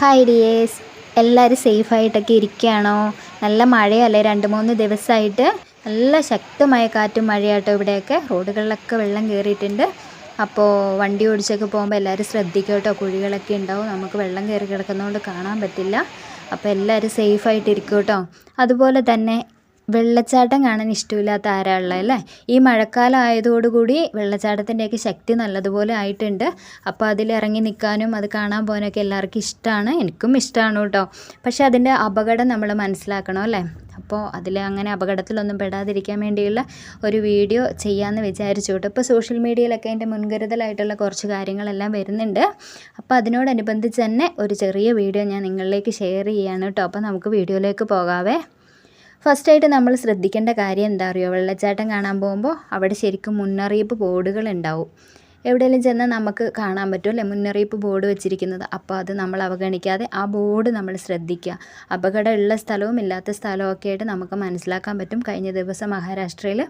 Hi dears എല്ലാവരും സേഫായിട്ടൊക്കെ ഇരിക്കുകയാണോ? നല്ല മഴയല്ലേ? രണ്ട് മൂന്ന് ദിവസമായിട്ട് നല്ല ശക്തമായ കാറ്റും മഴയാട്ടോ ഇവിടെയൊക്കെ. റോഡുകളിലൊക്കെ വെള്ളം കയറിയിട്ടുണ്ട്. അപ്പോൾ വണ്ടി ഓടിച്ചൊക്കെ പോകുമ്പോൾ എല്ലാവരും ശ്രദ്ധിക്കട്ടോ കേട്ടോ കുഴികളൊക്കെ ഉണ്ടാവും. നമുക്ക് വെള്ളം കയറി കിടക്കുന്നതുകൊണ്ട് കാണാൻ പറ്റില്ല. അപ്പോൾ എല്ലാവരും സേഫായിട്ട് ഇരിക്കും കേട്ടോ അതുപോലെ തന്നെ വെള്ളച്ചാട്ടം കാണാൻ ഇഷ്ടമില്ലാത്ത ആരാ അല്ലേ? ഈ മഴക്കാലം ആയതോടുകൂടി വെള്ളച്ചാട്ടത്തിന്റെയൊക്കെ ശക്തി നല്ലതുപോലെ ആയിട്ടുണ്ട്. അപ്പോൾ അതിൽ ഇറങ്ങി നിൽക്കാനും അത് കാണാൻ പോകാനൊക്കെ എല്ലാവർക്കും ഇഷ്ടമാണ്. എനിക്കും ഇഷ്ടമാണ് കേട്ടോ. പക്ഷേ അതിന്റെ അപകടം നമ്മൾ മനസ്സിലാക്കണം അല്ലേ? അപ്പോൾ അതിൽ അങ്ങനെ അപകടത്തിലൊന്നും പെടാതിരിക്കാൻ വേണ്ടിയുള്ള ഒരു വീഡിയോ ചെയ്യാമെന്ന് വിചാരിച്ചു കേട്ടോ. ഇപ്പോൾ സോഷ്യൽ മീഡിയയിലൊക്കെ അതിന്റെ മുൻകരുതലായിട്ടുള്ള കുറച്ച് കാര്യങ്ങളെല്ലാം വരുന്നുണ്ട്. അപ്പോൾ അതിനോടനുബന്ധിച്ച് തന്നെ ഒരു ചെറിയ വീഡിയോ ഞാൻ നിങ്ങളിലേക്ക് ഷെയർ ചെയ്യാണ് കേട്ടോ. അപ്പോൾ നമുക്ക് വീഡിയോയിലേക്ക് പോകാവേ. ഫസ്റ്റായിട്ട് നമ്മൾ ശ്രദ്ധിക്കേണ്ട കാര്യം എന്താ അറിയോ? വെള്ളച്ചാട്ടം കാണാൻ പോകുമ്പോൾ അവിടെ ശരിക്കും മുന്നറിയിപ്പ് ബോർഡുകൾ ഉണ്ടാവും. എവിടെയെങ്കിലും ചെന്നാൽ നമുക്ക് കാണാൻ പറ്റും അല്ലെ? മുന്നറിയിപ്പ് ബോർഡ് വെച്ചിരിക്കുന്നത്. അപ്പോൾ അത് നമ്മൾ അവഗണിക്കാതെ ആ ബോർഡ് നമ്മൾ ശ്രദ്ധിക്കുക. അപകടമുള്ള സ്ഥലവും ഇല്ലാത്ത സ്ഥലവും ഒക്കെ ആയിട്ട് നമുക്ക് മനസ്സിലാക്കാൻ പറ്റും. കഴിഞ്ഞ ദിവസം മഹാരാഷ്ട്രയിൽ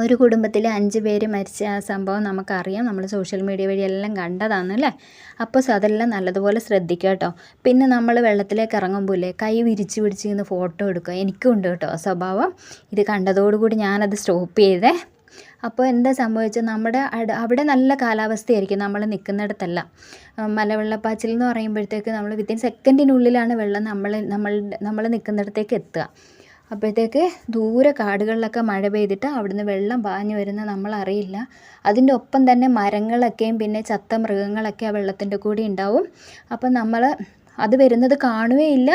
ഒരു കുടുംബത്തിൽ അഞ്ച് പേര് മരിച്ച ആ സംഭവം നമുക്കറിയാം. നമ്മൾ സോഷ്യൽ മീഡിയ വഴി എല്ലാം കണ്ടതാണ് അല്ലേ? അപ്പോൾ അതെല്ലാം നല്ലതുപോലെ ശ്രദ്ധിക്കുക കേട്ടോ. പിന്നെ നമ്മൾ വെള്ളത്തിലേക്ക് ഇറങ്ങുമ്പോൾ ഇല്ലേ കൈ വിരിച്ച് പിടിച്ച് ഇന്ന് ഫോട്ടോ എടുക്കുക. എനിക്കും ഉണ്ട് കേട്ടോ സ്വഭാവം. ഇത് കണ്ടതോടുകൂടി ഞാനത് സ്റ്റോപ്പ് ചെയ്തേ. അപ്പോൾ എന്താ സംഭവിച്ചത്? നമ്മുടെ അവിടെ നല്ല കാലാവസ്ഥയായിരിക്കും. നമ്മൾ നിൽക്കുന്നിടത്തല്ല മലവെള്ളപ്പാച്ചിൽ എന്ന് പറയുമ്പോഴത്തേക്ക് നമ്മൾ വിത്തിൻ സെക്കൻഡിനുള്ളിലാണ് വെള്ളം നമ്മൾ നമ്മൾ നമ്മൾ നിൽക്കുന്നിടത്തേക്ക് എത്തുക. അപ്പോഴത്തേക്ക് ദൂരെ കാടുകളിലൊക്കെ മഴ പെയ്തിട്ട് അവിടുന്ന് വെള്ളം പാഞ്ഞു വരുന്ന നമ്മൾ അറിയില്ല അതിന്റെ ഒപ്പം തന്നെ മരങ്ങളൊക്കെയും പിന്നെ ചത്ത മൃഗങ്ങളൊക്കെ ആ വെള്ളത്തിന്റെ കൂടെ ഉണ്ടാവും. അപ്പം നമ്മൾ അത് വരുന്നത് കാണുകയില്ല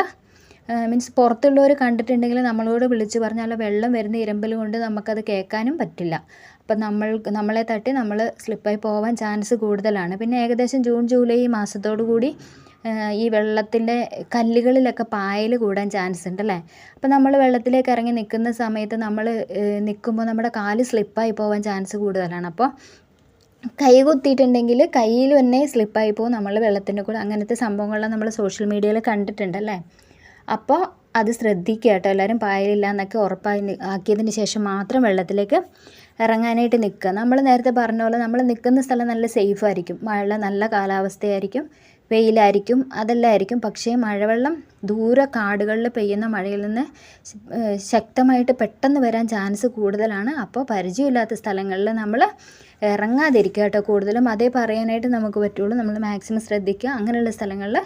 മീൻസ് പുറത്തുള്ളവർ കണ്ടിട്ടുണ്ടെങ്കിൽ നമ്മളോട് വിളിച്ച് പറഞ്ഞാൽ വെള്ളം വരുന്ന ഇരമ്പൽ കൊണ്ട് നമുക്കത് കേൾക്കാനും പറ്റില്ല. അപ്പം നമ്മൾ നമ്മളെ തട്ടി നമ്മൾ സ്ലിപ്പായി പോകാൻ ചാൻസ് കൂടുതലാണ്. പിന്നെ ഏകദേശം ജൂൺ ജൂലൈ മാസത്തോടു കൂടി ഈ വെള്ളത്തിന്റെ കല്ലുകളിലൊക്കെ പായൽ കൂടാൻ ചാൻസ് ഉണ്ട് അല്ലേ അപ്പോൾ നമ്മൾ വെള്ളത്തിലേക്ക് ഇറങ്ങി നിൽക്കുന്ന സമയത്ത് നമ്മൾ നിൽക്കുമ്പോൾ നമ്മുടെ കാൽ സ്ലിപ്പായി പോകാൻ ചാൻസ് കൂടുതലാണ്. അപ്പോൾ കൈ കുത്തിയിട്ടുണ്ടെങ്കിൽ കയ്യിൽ തന്നെ സ്ലിപ്പായി പോകും നമ്മൾ വെള്ളത്തിന്റെ കൂടെ. അങ്ങനത്തെ സംഭവങ്ങളെല്ലാം നമ്മൾ സോഷ്യൽ മീഡിയയിൽ കണ്ടിട്ടുണ്ടല്ലേ? അപ്പോൾ അത് ശ്രദ്ധിക്കുക കേട്ടോ. എല്ലാവരും പായലില്ല എന്നൊക്കെ ഉറപ്പായി ആക്കിയതിന് ശേഷം മാത്രം വെള്ളത്തിലേക്ക് ഇറങ്ങാനായിട്ട് നിൽക്കുക. നമ്മൾ നേരത്തെ പറഞ്ഞ പോലെ നമ്മൾ നിൽക്കുന്ന സ്ഥലം നല്ല സേഫ് ആയിരിക്കും. മഴ നല്ല കാലാവസ്ഥയായിരിക്കും. വെയിലായിരിക്കും അതെല്ലാമായിരിക്കും പക്ഷേ മഴവെള്ളം ദൂരെ കാടുകളിൽ പെയ്യുന്ന മഴയിൽ നിന്ന് ശക്തമായിട്ട് പെട്ടെന്ന് വരാൻ ചാൻസ് കൂടുതലാണ്. അപ്പോൾ പരിചയമില്ലാത്ത സ്ഥലങ്ങളിൽ നമ്മൾ ഇറങ്ങാതിരിക്കുക കേട്ടോ കൂടുതലും. അതേ പറയാനായിട്ട് നമുക്ക് പറ്റുള്ളൂ. നമ്മൾ മാക്സിമം ശ്രദ്ധിക്കുക. അങ്ങനെയുള്ള സ്ഥലങ്ങളിൽ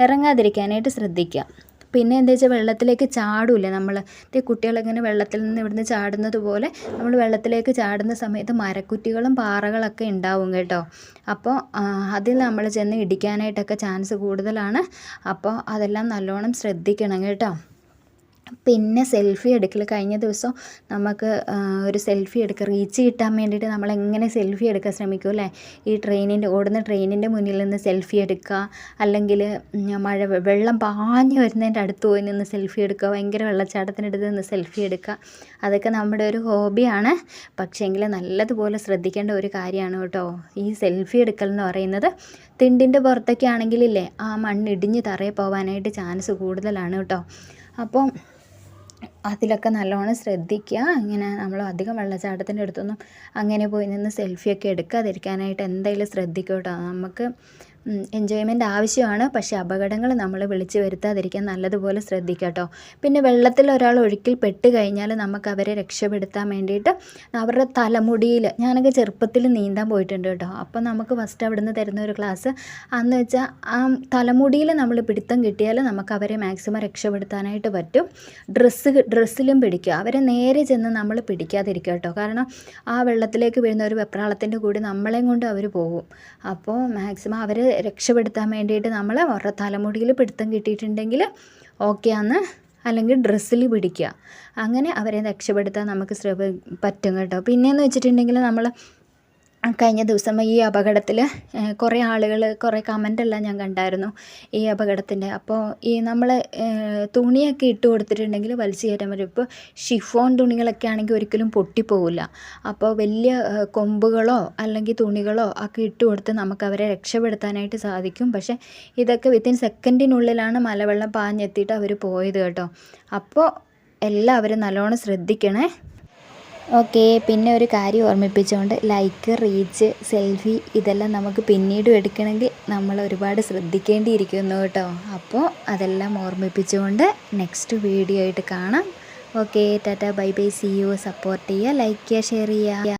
ഇറങ്ങാതിരിക്കാനായിട്ട് ശ്രദ്ധിക്കുക. പിന്നെ എന്താ വെച്ചാൽ വെള്ളത്തിലേക്ക് ചാടില്ലേ നമ്മൾ കുട്ടികളിങ്ങനെ വെള്ളത്തിൽ നിന്ന് ഇവിടുന്ന് ചാടുന്നത് പോലെ നമ്മൾ വെള്ളത്തിലേക്ക് ചാടുന്ന സമയത്ത് മരക്കുറ്റികളും പാറകളൊക്കെ ഉണ്ടാവും കേട്ടോ. അപ്പോൾ അതിൽ നമ്മൾ ചെന്ന് ഇടിക്കാനായിട്ടൊക്കെ ചാൻസ് കൂടുതലാണ്. അപ്പോൾ അതെല്ലാം നല്ലോണം ശ്രദ്ധിക്കണം കേട്ടോ. പിന്നെ സെൽഫി എടുക്കൽ കഴിഞ്ഞ ദിവസം നമുക്ക് ഒരു സെൽഫി എടുക്കുക റീച്ച് കിട്ടാൻ വേണ്ടിയിട്ട് നമ്മൾ എങ്ങനെ സെൽഫി എടുക്കാൻ ശ്രമിക്കും അല്ലേ? ഈ ട്രെയിനിന്റെ ഓടുന്ന ട്രെയിനിന്റെ മുന്നിൽ നിന്ന് സെൽഫി എടുക്കുക അല്ലെങ്കിൽ മഴ വെള്ളം പാഞ്ഞ് വരുന്നതിന്റെ അടുത്ത് പോയി നിന്ന് സെൽഫി എടുക്കുക ഭയങ്കര വെള്ളച്ചാട്ടത്തിനടുത്ത് നിന്ന് സെൽഫി എടുക്കുക അതൊക്കെ നമ്മുടെ ഒരു ഹോബിയാണ് പക്ഷേങ്കിൽ നല്ലതുപോലെ ശ്രദ്ധിക്കേണ്ട ഒരു കാര്യമാണ് കേട്ടോ. ഈ സെൽഫി എടുക്കൽ എന്ന് പറയുന്നത് തിണ്ടിന്റെ പുറത്തൊക്കെ ആണെങ്കിലില്ലേ ആ മണ്ണിടിഞ്ഞ് തറയെ പോകാനായിട്ട് ചാൻസ് കൂടുതലാണ് കേട്ടോ. അപ്പോൾ അതിലൊക്കെ നല്ലോണം ശ്രദ്ധിക്കുക. ഇങ്ങനെ നമ്മൾ അധികം വെള്ളച്ചാട്ടത്തിന്റെ അടുത്തൊന്നും അങ്ങനെ പോയി നിന്ന് സെൽഫിയൊക്കെ എടുക്കാതിരിക്കാനായിട്ട് എന്തായാലും ശ്രദ്ധിക്കുക കേട്ടോ നമുക്ക് എൻജോയ്മെന്റ് ആവശ്യമാണ്. പക്ഷേ അപകടങ്ങൾ നമ്മൾ വിളിച്ച് വരുത്താതിരിക്കാൻ നല്ലതുപോലെ ശ്രദ്ധിക്കുക കേട്ടോ പിന്നെ വെള്ളത്തിൽ ഒരാൾ ഒഴുക്കിൽ പെട്ട് കഴിഞ്ഞാൽ നമുക്ക് അവരെ രക്ഷപ്പെടുത്താൻ വേണ്ടിയിട്ട് അവരുടെ തലമുടിയിൽ ഞാനൊക്കെ ചെറുപ്പത്തിൽ നീന്താൻ പോയിട്ടുണ്ട് കേട്ടോ അപ്പോൾ നമുക്ക് ഫസ്റ്റ് അവിടെ നിന്ന് തരുന്ന ഒരു ക്ലാസ് അന്ന് വെച്ചാൽ ആ തലമുടിയിൽ നമ്മൾ പിടുത്തം കിട്ടിയാൽ നമുക്ക് അവരെ മാക്സിമം രക്ഷപ്പെടുത്താനായിട്ട് പറ്റും. ഡ്രസ്സ് ഡ്രസ്സിലും പിടിക്കുക അവരെ നേരെ ചെന്ന് നമ്മൾ പിടിക്കാതിരിക്കുക കേട്ടോ കാരണം ആ വെള്ളത്തിലേക്ക് വീഴുന്ന ഒരു വെപ്രാളത്തിന്റെ കൂടി നമ്മളെയും കൊണ്ട് അവർ പോകും. അപ്പോൾ മാക്സിമം അവർ രക്ഷപ്പെടുത്താൻ വേണ്ടിയിട്ട് നമ്മൾ അവരുടെ തലമുടിയിൽ പിടുത്തം കിട്ടിയിട്ടുണ്ടെങ്കിൽ ഓക്കെ ആണ് അല്ലെങ്കിൽ ഡ്രസ്സിൽ പിടിക്കുക. അങ്ങനെ അവരെ രക്ഷപ്പെടുത്താൻ നമുക്ക് പറ്റും കേട്ടോ. പിന്നെയെന്ന് വെച്ചിട്ടുണ്ടെങ്കിൽ നമ്മൾ കഴിഞ്ഞ ദിവസം ഈ അപകടത്തിൽ കുറേ ആളുകൾ കുറേ കമന്റെല്ലാം ഞാൻ കണ്ടായിരുന്നു ഈ അപകടത്തിന്റെ അപ്പോൾ ഈ നമ്മൾ തുണിയൊക്കെ ഇട്ട് കൊടുത്തിട്ടുണ്ടെങ്കിൽ വലിച്ചു കയറ്റാൻ പറ്റും. ഇപ്പോൾ ഷിഫോൺ തുണികളൊക്കെ ആണെങ്കിൽ ഒരിക്കലും പൊട്ടിപ്പോവില്ല. അപ്പോൾ വലിയ കൊമ്പുകളോ അല്ലെങ്കിൽ തുണികളോ ഒക്കെ ഇട്ട് കൊടുത്ത് നമുക്ക് അവരെ രക്ഷപ്പെടുത്താനായിട്ട് സാധിക്കും. പക്ഷേ ഇതൊക്കെ വിത്തിൻ സെക്കൻഡിനുള്ളിലാണ് മലവെള്ളം പാഞ്ഞെത്തിയിട്ട് അവർ പോയത് കേട്ടോ. അപ്പോൾ എല്ലാവരും നല്ലോണം ശ്രദ്ധിക്കണേ. ഓക്കെ പിന്നെ ഒരു കാര്യം ഓർമ്മിപ്പിച്ചുകൊണ്ട് ലൈക്ക് റീച്ച് സെൽഫി ഇതെല്ലാം നമുക്ക് പിന്നീട് എടുക്കണമെങ്കിൽ നമ്മൾ ഒരുപാട് ശ്രദ്ധിക്കേണ്ടിയിരിക്കുന്നു കേട്ടോ. അപ്പോൾ അതെല്ലാം ഓർമ്മിപ്പിച്ചുകൊണ്ട് നെക്സ്റ്റ് വീഡിയോ ആയിട്ട് കാണാം. Okay tata bye bye see you support ചെയ്യുക ലൈക്ക് ചെയ്യുക ഷെയർ ചെയ്യുക.